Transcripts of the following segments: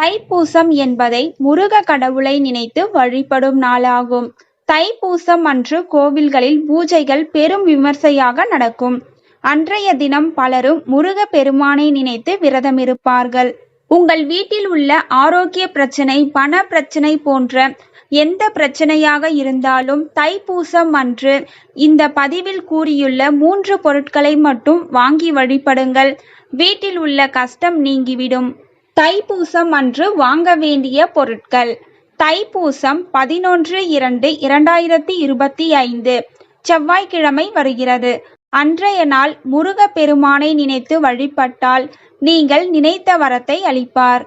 தைப்பூசம் என்பதை முருக கடவுளை நினைத்து வழிபடும் நாளாகும். தைப்பூசம் அன்று கோவில்களில் பூஜைகள் பெரும் விமர்சையாக நடக்கும். அன்றைய தினம் பலரும் முருக பெருமானை நினைத்து விரதமிருப்பார்கள். உங்கள் வீட்டில் உள்ள ஆரோக்கிய பிரச்சனை, பண பிரச்சனை போன்ற எந்த பிரச்சனையாக இருந்தாலும் தைப்பூசம் அன்று இந்த பதிவில் கூறியுள்ள மூன்று பொருட்களை மட்டும் வாங்கி வழிபடுங்கள். வீட்டில் உள்ள கஷ்டம் நீங்கிவிடும். தைப்பூசம் அன்று வாங்க வேண்டிய பொருட்கள் தைப்பூசம் பதினொன்று இரண்டு இரண்டாயிரத்தி இருபத்தி ஐந்து செவ்வாய்க்கிழமை வருகிறது. அன்றைய நாள் முருக பெருமானை நினைத்து வழிபட்டால் நீங்கள் நினைத்த வரத்தை அளிப்பார்.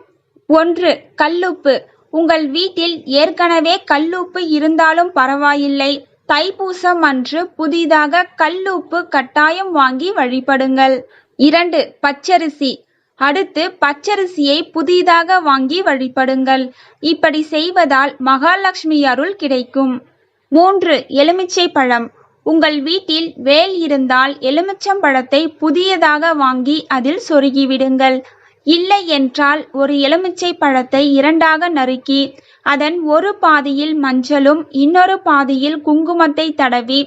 ஒன்று கல்லுப்பு உங்கள் வீட்டில் ஏற்கனவே கல்லுப்பு இருந்தாலும் பரவாயில்லை. தைப்பூசம் அன்று புதிதாக கல்லுப்பு கட்டாயம் வாங்கி வழிபடுங்கள். இரண்டு பச்சரிசி அடுத்து பச்சரிசியை புதிதாக வாங்கி வழிபடுங்கள். இப்படி செய்வதால் மகாலட்சுமி அருள் கிடைக்கும். மூன்று எலுமிச்சை பழம் உங்கள் வீட்டில் வேல் இருந்தால் எலுமிச்சம்பழத்தை புதியதாக வாங்கி அதில் சொருகிவிடுங்கள். இல்லை என்றால் ஒரு எலுமிச்சை பழத்தை இரண்டாக நறுக்கி அதன் ஒரு பாதியில் மஞ்சளும் இன்னொரு பாதியில் குங்குமத்தை தடவி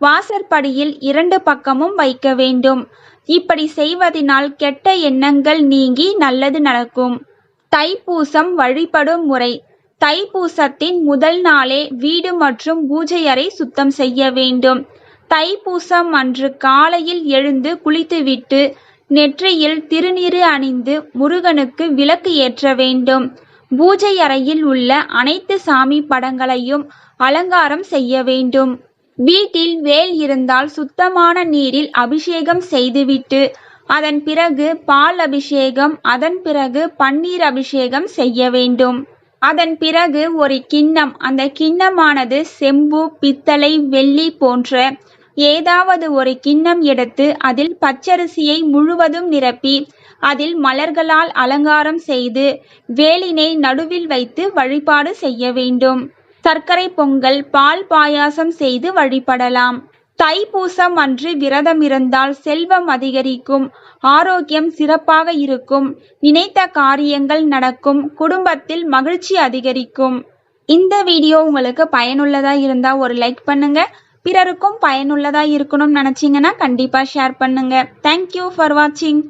வாசற்படியில் இரண்டு பக்கமும் வைக்க வேண்டும். இப்படி செய்வதினால் கெட்ட எண்ணங்கள் நீங்கி நல்லது நடக்கும். தைப்பூசம் வழிபடும் முறை தைப்பூசத்தின் முதல் நாளே வீடு மற்றும் பூஜையறை சுத்தம் செய்ய வேண்டும். தைப்பூசம் அன்று காலையில் எழுந்து குளித்துவிட்டு நெற்றியில் திருநீறு அணிந்து முருகனுக்கு விளக்கு ஏற்ற வேண்டும். பூஜை அறையில் உள்ள அனைத்து சாமி படங்களையும் அலங்காரம் செய்ய வேண்டும். வீட்டில் வேல் இருந்தால் சுத்தமான நீரில் அபிஷேகம் செய்துவிட்டு அதன் பிறகு பால் அபிஷேகம் அதன் பிறகு பன்னீர் அபிஷேகம் செய்ய வேண்டும். அதன் பிறகு ஒரு கிண்ணம் அந்த கிண்ணமானது செம்பு பித்தளை வெள்ளி போன்ற ஏதாவது ஒரு கிண்ணம் எடுத்து அதில் பச்சரிசியை முழுவதும் நிரப்பி அதில் மலர்களால் அலங்காரம் செய்து வேலினை நடுவில் வைத்து வழிபாடு செய்ய வேண்டும். சர்க்கரை பொங்கல் பால் பாயாசம் செய்து வழிபடலாம். தைப்பூசம் அன்று விரதம் இருந்தால் செல்வம் அதிகரிக்கும் ஆரோக்கியம் சிறப்பாக இருக்கும் நினைத்த காரியங்கள் நடக்கும் குடும்பத்தில் மகிழ்ச்சி அதிகரிக்கும். இந்த வீடியோ உங்களுக்கு பயனுள்ளதா இருந்தா ஒரு லைக் பண்ணுங்க. பிறருக்கும் பயனுள்ளதா இருக்கணும்னு நினைச்சீங்கன்னா கண்டிப்பா ஷேர் பண்ணுங்க. தேங்க்யூ ஃபார் வாட்சிங்